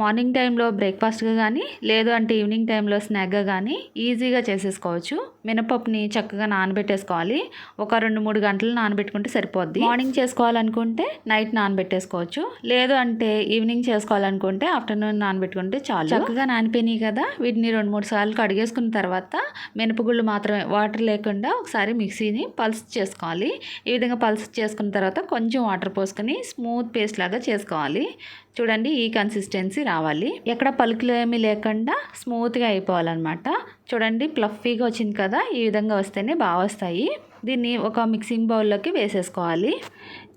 Morning టైంలో బ్రేక్ఫాస్ట్గా కానీ లేదు అంటే ఈవినింగ్ టైంలో స్నాక్గా కానీ ఈజీగా చేసేసుకోవచ్చు. మినపప్పుని చక్కగా నానబెట్టేసుకోవాలి. ఒక రెండు మూడు గంటలు నానబెట్టుకుంటే సరిపోద్ది. మార్నింగ్ చేసుకోవాలనుకుంటే నైట్ నానబెట్టేసుకోవచ్చు. లేదు అంటే ఈవినింగ్ చేసుకోవాలనుకుంటే ఆఫ్టర్నూన్ నానబెట్టుకుంటే చాలు. చక్కగా నానిపోయినాయి కదా. వీటిని రెండు మూడు సార్లు కడిగేసుకున్న తర్వాత మినపగుళ్ళు మాత్రమే వాటర్ లేకుండా ఒకసారి మిక్సీని పల్స్ చేసుకోవాలి. ఈ విధంగా పల్స్ చేసుకున్న తర్వాత కొంచెం వాటర్ పోసుకొని స్మూత్ పేస్ట్ లాగా చేసుకోవాలి. చూడండి ఈ కన్సిస్టెన్సీ రావాలి. ఎక్కడ పలుకులు ఏమీ లేకుండా స్మూత్గా అయిపోవాలన్నమాట. చూడండి ప్లఫీగా వచ్చింది కదా ఈ విధంగా వస్తేనే బాగా వస్తాయి. దీన్ని ఒక మిక్సింగ్ బౌల్లోకి వేసేసుకోవాలి.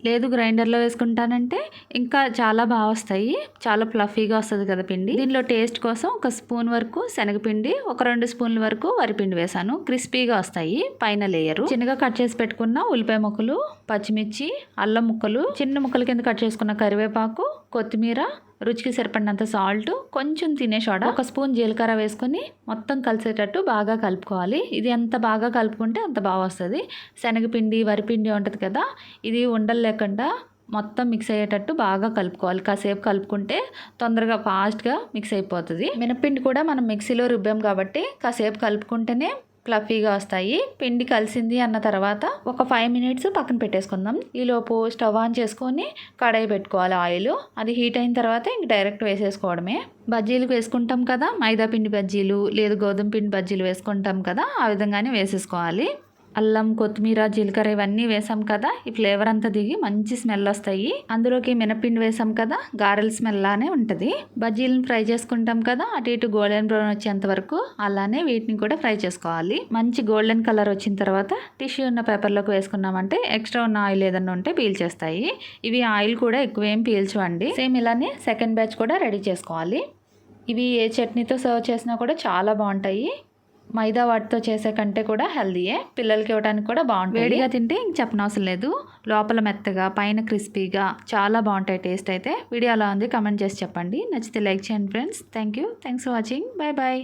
లేదు గ్రైండర్లో వేసుకుంటానంటే ఇంకా చాలా బాగా వస్తాయి. చాలా ఫ్లఫీగా వస్తుంది కదా పిండి. దీనిలో టేస్ట్ కోసం ఒక స్పూన్ వరకు శనగపిండి ఒక రెండు స్పూన్ల వరకు వరిపిండి వేసాను క్రిస్పీగా వస్తాయి పైన లేయరు. చిన్నగా కట్ చేసి పెట్టుకున్న ఉల్లిపాయ ముక్కలు పచ్చిమిర్చి అల్లం ముక్కలు చిన్న ముక్కల కింద కట్ చేసుకున్న కరివేపాకు కొత్తిమీర రుచికి సరిపడినంత సాల్ట్ కొంచెం తినే సోడా ఒక స్పూన్ జీలకర్ర వేసుకొని మొత్తం కలిసేటట్టు బాగా కలుపుకోవాలి. ఇది ఎంత బాగా కలుపుకుంటే అంత బాగా వస్తుంది. శనగపిండి వరిపిండి ఉంటుంది కదా ఇది ఉండలు లేకుండా మొత్తం మిక్స్ అయ్యేటట్టు బాగా కలుపుకోవాలి. కాసేపు కలుపుకుంటే తొందరగా ఫాస్ట్గా మిక్స్ అయిపోతుంది. మినపిండి కూడా మనం మిక్సీలో రుబ్బాం కాబట్టి కాసేపు కలుపుకుంటేనే ఫ్లఫీగా వస్తాయి. పిండి కలిసింది అన్న తర్వాత ఒక ఫైవ్ మినిట్స్ పక్కన పెట్టేసుకుందాం. ఈలోపు స్టవ్ ఆన్ చేసుకొని కడాయి పెట్టుకోవాలి ఆయిల్. అది హీట్ అయిన తర్వాత ఇంక డైరెక్ట్ వేసేసుకోవడమే. బజ్జీలు వేసుకుంటాం కదా మైదా పిండి బజ్జీలు లేదు గోధుమ పిండి బజ్జీలు వేసుకుంటాం కదా ఆ విధంగానే వేసేసుకోవాలి. అల్లం కొత్తిమీర జీలకర్ర ఇవన్నీ వేసాం కదా. ఈ ఫ్లేవర్ అంతా దిగి మంచి స్మెల్ వస్తాయి. అందులోకి మినపిండి వేసాం కదా. గారెల స్మెల్ లానే ఉంటుంది. బజ్జీలను ఫ్రై చేసుకుంటాం కదా. అటు ఇటు గోల్డెన్ బ్రౌన్ వచ్చేంత వరకు అలానే వీటిని కూడా ఫ్రై చేసుకోవాలి. మంచి గోల్డెన్ కలర్ వచ్చిన తర్వాత టిష్యూ ఉన్న పేపర్లోకి వేసుకున్నామంటే ఎక్స్ట్రా ఉన్న ఆయిల్ ఏదన్నా ఉంటే పీల్చేస్తాయి ఇవి ఆయిల్ కూడా ఎక్కువ ఏం పీల్చవండి. సేమ్ ఇలానే సెకండ్ బ్యాచ్ కూడా రెడీ చేసుకోవాలి. ఇవి ఏ చట్నీతో సర్వ్ చేసినా కూడా చాలా బాగుంటాయి. మైదా వాటితో చేసే కంటే కూడా హెల్దీయే. పిల్లలకి ఇవ్వడానికి కూడా బాగుంటుంది. వేడిగా తింటే ఇంక చెప్పనవసరం లేదు. లోపల మెత్తగా పైన క్రిస్పీగా చాలా బాగుంటాయి టేస్ట్ అయితే. వీడియో అలా ఉంది? కమెంట్ చేసి చెప్పండి. నచ్చితే లైక్ చేయండి friends. Thank you thanks for watching. Bye bye.